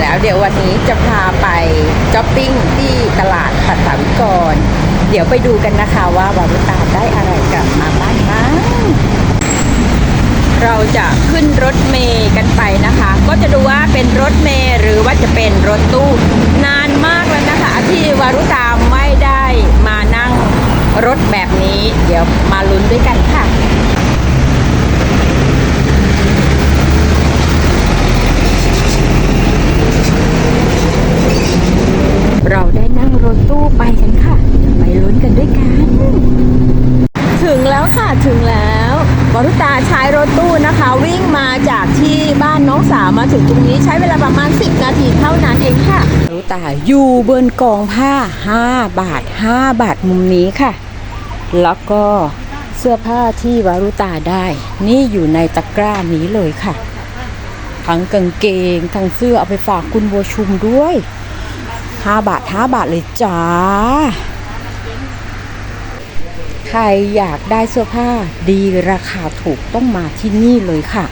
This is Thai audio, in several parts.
แล้ว เดี๋ยววันนี้จะพาไปช้อปปิ้งที่ตลาดปัตตาวิกร เดี๋ยวไปดูกันนะคะว่าวารุตาได้อะไรกลับมาบ้างบ้างเราจะขึ้นรถเมย์กันไปนะคะ ก็จะดูว่าเป็นรถเมย์หรือว่าจะเป็นรถตู้นานมากแล้วนะคะ ที่วารุตาไม่ได้มานั่งรถแบบนี้ เดี๋ยวมาลุ้นด้วยกันค่ะ เราได้นั่งรถตู้ไปกันค่ะ ไปลุ้นกันด้วยกัน ถึง แล้วค่ะถึงแล้ววรุตาใช้รถตู้นะคะ วิ่งมาจากที่บ้านน้องสาวมาถึงตรงนี้ใช้เวลาประมาณ 10 นาทีเท่านั้นเองค่ะวรุตาอยู่บนกองผ้า 5 บาท 5 บาทมุมนี้ค่ะ แล้วก็เสื้อผ้าที่วารุตาได้ นี่อยู่ในตะกร้านี้เลยค่ะ ทั้งกางเกง ทั้งเสื้อเอาไปฝากคุณบัวชุมด้วย 5 บาท 5 บาทเลยจ้า ใครอยากได้เสื้อผ้าดีราคาถูกต้องมาที่นี่เลยค่ะ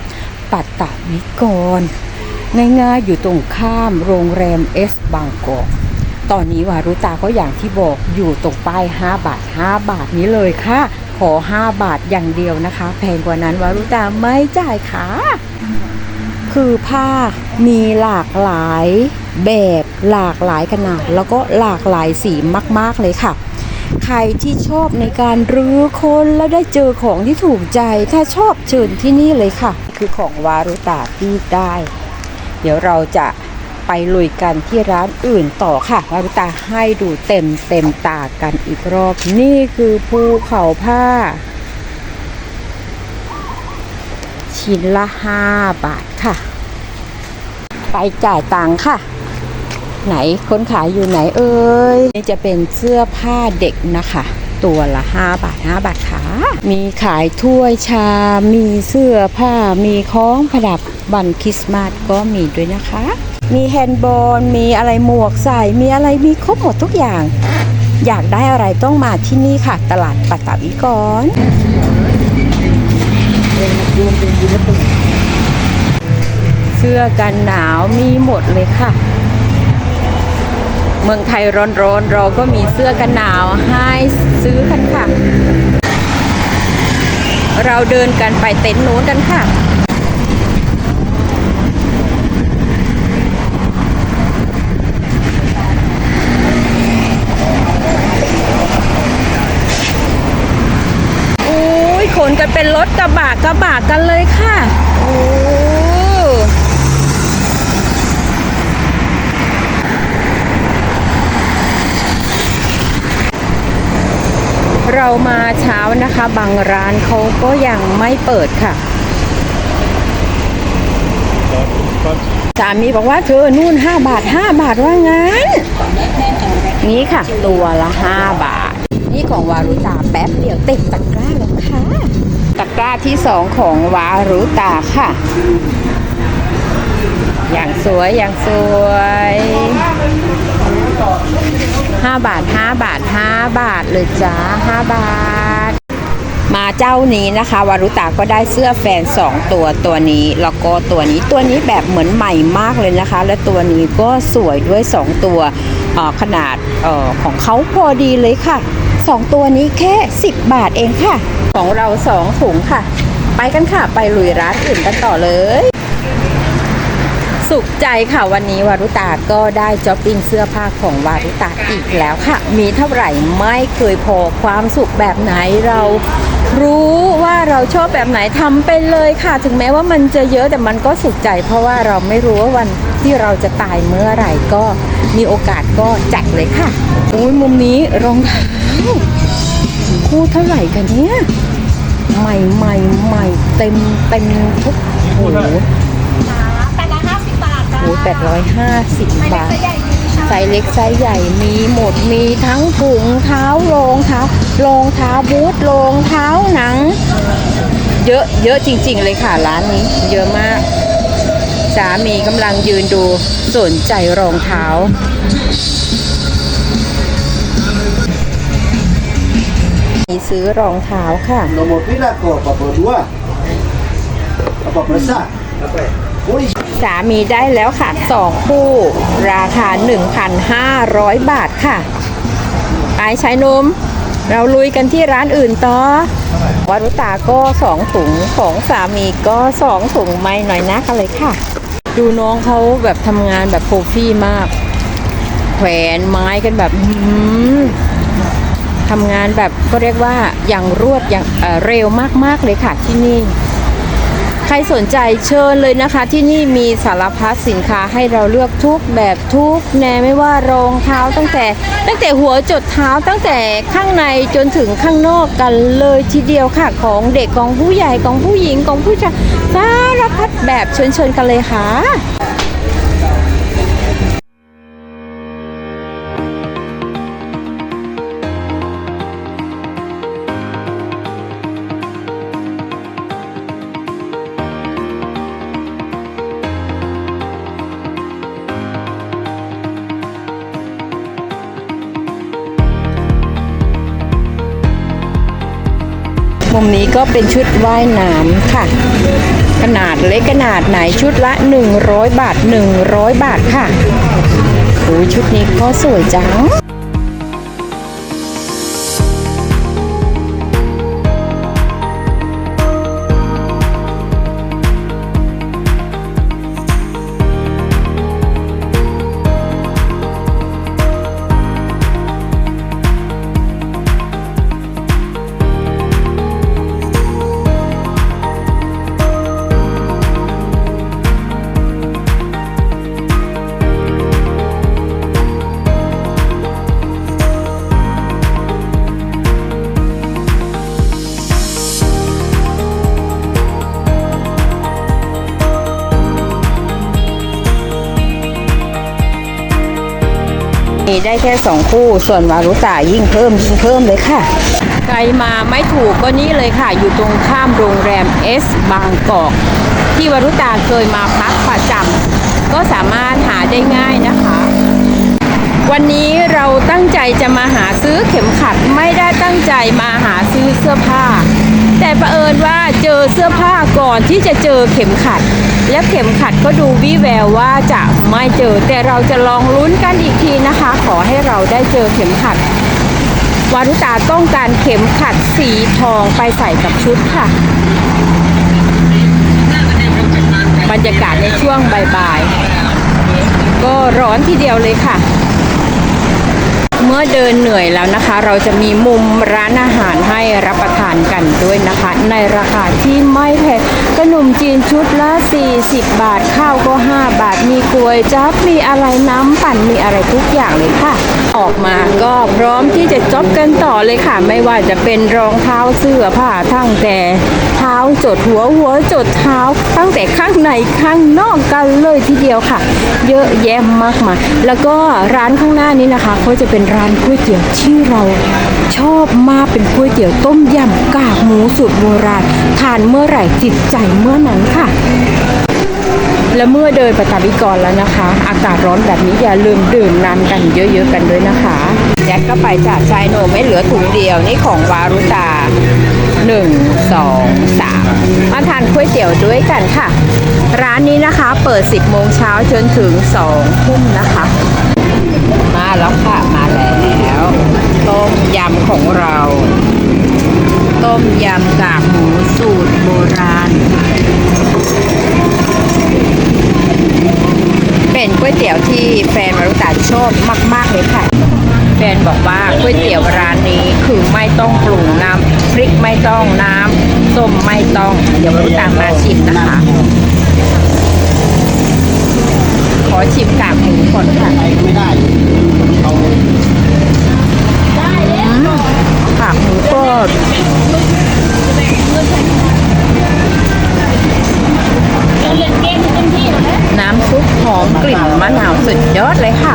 ปัตตาวิกรง่ายๆอยู่ตรงข้ามโรงแรมเอสบางกอกตอนนี้วารุตาก็อย่างที่บอกอยู่ตรงป้าย 5 บาท 5 บาทนี้เลยค่ะ ขอ 5 บาทอย่างเดียวนะคะ แพงกว่านั้นวารุตาไม่จ่ายค่ะ คือผ้ามีหลากหลายแบบหลากหลายขนาด แล้วก็หลากหลายสีมาก ๆ เลยค่ะ ใครที่ชอบในการรื้อคนแล้วได้เจอของที่ถูกใจ ถ้าชอบเชิญที่นี่เลยค่ะ คือของวารุตาที่ได้ เดี๋ยวเราจะไปลุยกันที่ร้านอื่นต่อค่ะวารุตาให้ดูเต็มเต็มตากันอีกรอบ นี่คือภูเขาผ้า ชิ้นละ5บาทค่ะ ไปจ่ายตังค่ะ ไหน คนขายอยู่ไหนเอ่ยนี่จะเป็นเสื้อผ้าเด็กนะคะ ตัวละ 5 บาท 5 บาทค่ะ มีขายถ้วยชา มีเสื้อผ้า มีคล้องประดับวันคริสต์มาสก็มีด้วยนะคะ มีแฮนด์บอล มีอะไรหมวกใส่ มีอะไรมีครบหมดทุกอย่าง อยากได้อะไรต้องมาที่นี่ค่ะ ตลาดปัตตาวิกรเสื้อกันหนาวมีหมดเลยค่ะ เมืองไทยร้อนๆเราก็มีเสื้อกันหนาวให้ซื้อกันค่ะ เราเดินกันไปเต็นท์นู้นกันค่ะอุ้ยขนกันเป็นรถกระบะกระบะกันเลยค่ะ โอ้ เรามาเช้านะคะ บางร้านเขาก็ยังไม่เปิดค่ะ สามีบอกว่าเธอนู่น 5 บาท 5 บาทว่างั้น นี่ค่ะ ตัวละ 5 บาท นี่ของวารุตาแป๊บเดียวติดตะกร้าแล้วค่ะ ตะกร้าที่สองของวารุตาค่ะ อย่างสวยอย่างสวย 5 บาท 5 บาท 5 บาทเลยจ้า 5 บาท มาเจ้านี้นะคะ วารุตาก็ได้เสื้อแฟน 2 ตัวตัวนี้ แล้วก็ตัวนี้ตัวนี้แบบเหมือนใหม่มากเลยนะคะ และตัวนี้ก็สวยด้วย 2 ตัวขนาดออของเขาพอดีเลยค่ะ 2 ตัวนี้แค่ 10 บาทเองค่ะ ของเรา 2 ถุงค่ะ ไปกันค่ะ ไปลุยร้านอื่นกันต่อเลย สุขใจค่ะวันนี้วารุตาก็ได้ช้อปปิ้งเสื้อผ้าของวารุตาอีกแล้วค่ะ มีเท่าไหร่ไม่เคยพอความสุขแบบไหนเรารู้ว่าเราชอบแบบไหนทำไปเลยค่ะ ถึงแม้ว่ามันจะเยอะแต่มันก็สุขใจ เพราะว่าเราไม่รู้ว่าวันที่เราจะตายเมื่อไหร่ก็มีโอกาสก็จัดเลยค่ะอุ้ยมุมนี้รองเท้าคู่เท่าไหร่กันเนี่ยใหม่ใหม่ใหม่เต็มเต็มทุกโอ้ 850 บาทไซส์เล็กไซส์ใหญ่มีหมดมีทั้งถุงเท้ารองเท้ารองเท้าบูทรองเท้าหนัง เยอะเยอะจริง ๆ เลยค่ะร้านนี้ เยอะมาก สามีกำลังยืนดูสนใจรองเท้ามีซื้อรองเท้าค่ะ nomor pila ko, papadua, papaprasa, สามีได้แล้วค่ะสองคู่ ราคา 1,500 บาทค่ะไปชายนม เราลุยกันที่ร้านอื่นต่อวารุตาก็สองถุงของสามีก็สองถุงไม่หน่อยนะกันเลยค่ะ ดูน้องเขาแบบทำงานแบบโปรฟี่มาก แขวนไม้กันแบบทำงานแบบก็เรียกว่าอย่างรวดอย่างเอ่อเร็วมากๆเลยค่ะที่นี่ ใครสนใจเชิญเลยนะคะ ที่นี่มีสารพัดสินค้าให้เราเลือกทุกแบบทุกแนวไม่ว่ารองเท้าตั้งแต่ ตั้งแต่หัวจดเท้าตั้งแต่ข้างในจนถึงข้างนอกกันเลยทีเดียวค่ะของเด็กของผู้ใหญ่ของผู้หญิงของผู้ชายสารพัดแบบเชิญเชิญกันเลยค่ะ มุมนี้ก็เป็นชุดว่ายน้ำค่ะ ขนาดเล็กขนาดไหนชุดละ 100 บาท 100 บาทค่ะโอ้ยชุดนี้ก็สวยจัง มีได้แค่ 2 คู่ ส่วนวารุตายิ่งเพิ่มยิ่งเพิ่มเลยค่ะ ใครมาไม่ถูกก็นี่เลยค่ะ อยู่ตรงข้ามโรงแรมเอสบางกอก ที่วารุตาเคยมาพักประจำก็สามารถหาได้ง่ายนะคะ วันนี้เราตั้งใจจะมาหาซื้อเข็มขัดไม่ได้ตั้งใจมาหาซื้อเสื้อผ้า แต่ประเอิญว่าเจอเสื้อผ้าก่อนที่จะเจอเข็มขัด และเข็มขัดก็ดูวิแววว่าจะไม่เจอ แต่เราจะลองลุ้นกันอีกทีนะคะ ขอให้เราได้เจอเข็มขัดวารุตาต้องการเข็มขัดสีทองไปใส่กับชุดค่ะ บรรยากาศในช่วงบ่ายๆก็ร้อนทีเดียวเลยค่ะ เมื่อเดินเหนื่อยแล้วนะคะ เราจะมีมุมร้านอาหารให้รับประทานกันด้วยนะคะ ในราคาที่ไม่แพง ขนมจีนชุดละ 40 บาท ข้าวก็ 5 บาท มีกลวยจับ มีอะไรน้ำปั่น มีอะไรทุกอย่างเลยค่ะ ออกมาก็พร้อมที่จะจ็อบกันต่อเลยค่ะ ไม่ว่าจะเป็นรองเท้าเสื้อผ้าทั้งแต่เท้าจดหัวหัวจดเท้า ตั้งแต่ข้างในข้างนอกกันเลยทีเดียวค่ะ เยอะแยะมากมายแล้วก็ร้านข้างหน้านี้นะคะเขาจะเป็นร้านก๋วยเตี๋ยวที่เรา ชอบมากเป็นก๋วยเตี๋ยวต้มยำกากหมูสูตรโบราณทานเมื่อไหร่จิตใจเมื่อนั้นค่ะและเมื่อเดินประตาวิกรแล้วนะคะ อากาศร้อนแบบนี้อย่าลืมดื่มน้ำกันเยอะๆกันด้วยนะคะแจ็คก็ไปจากชายโนไม่เหลือถุงเดียวนี่ของวารุตา 1 2 3 มาทานก๋วยเตี๋ยวด้วยกันค่ะ ร้านนี้นะคะเปิด 10 โมงเช้าจนถึง 2 ทุ่มนะคะ มาแล้วค่ะ มาแล้ว ต้มยำของเรา ต้มยำกากหมูสูตรโบราณ เป็นก๋วยเตี๋ยวที่แฟนมารุตาชอบมาก ๆ เลยค่ะ แฟนบอกว่าก๋วยเตี๋ยวร้านนี้คือไม่ต้องปรุงน้ำพริกไม่ต้องน้ำส้มไม่ต้อง เดี๋ยวมารุตามาชิมนะคะ ขอชิมกากหมูก่อนค่ะไม่ได้เอา หมูก็น้ำซุปหอมกลิ่นมะนาวสุดยอดเลยค่ะ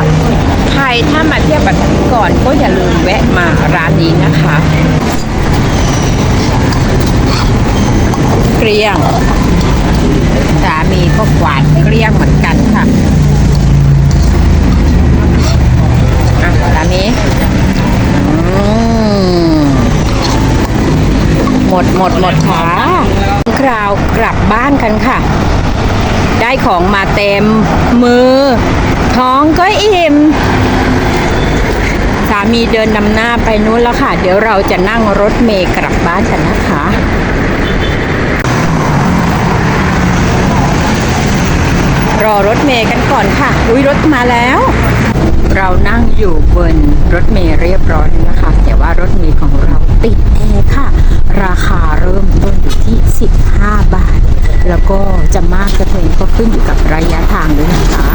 ใครถ้ามาเที่ยวปัตตานีก่อนก็อย่าลืมแวะมาร้านนี้นะคะ เกลี้ยง สามีก็กวาดเกลี้ยงเหมือนกันค่ะ อะสามีอืมหม ดหมดหมดค่ะคราวกลับบ้านกันค่ะ ได้ของมาเต็มมือ ท้องก็อิ่มสามีเดินนำหน้าไปนู้นแล้วค่ะ เดี๋ยวเราจะนั่งรถเมล์กลับบ้านกันนะคะรอรถเมล์กันก่อนค่ะ อุ้ยรถมาแล้ว เรานั่งอยู่บนรถเมล์เรียบร้อยแล้วนะคะ แต่ว่ารถเมล์ของเรา ติดแอร์ค่ะ ราคาเริ่มต้นอยู่ที่ 15 บาท แล้วก็จะมากจะแพงก็ขึ้นอยู่กับระยะทางด้วยนะคะ